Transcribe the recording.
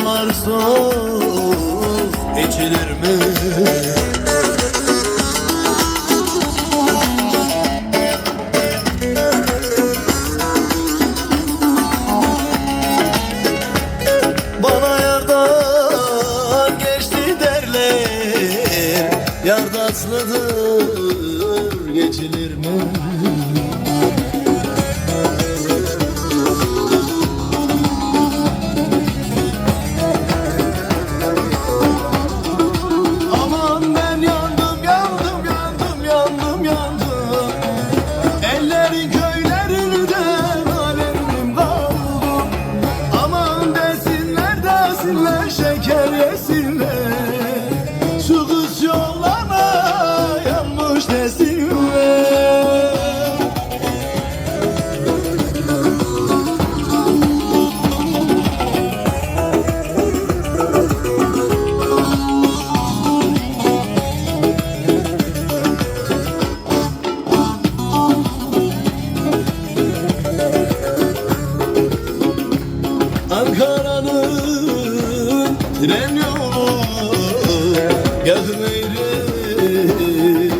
sular soğuk içilir mi? Bana yardan geçti derler Yardaslıdır geçilir mi? Desinler şeker yesinler. Şu kız yollarına yanmış desinler Ankara'nın tren yolu Gezmeyeceğim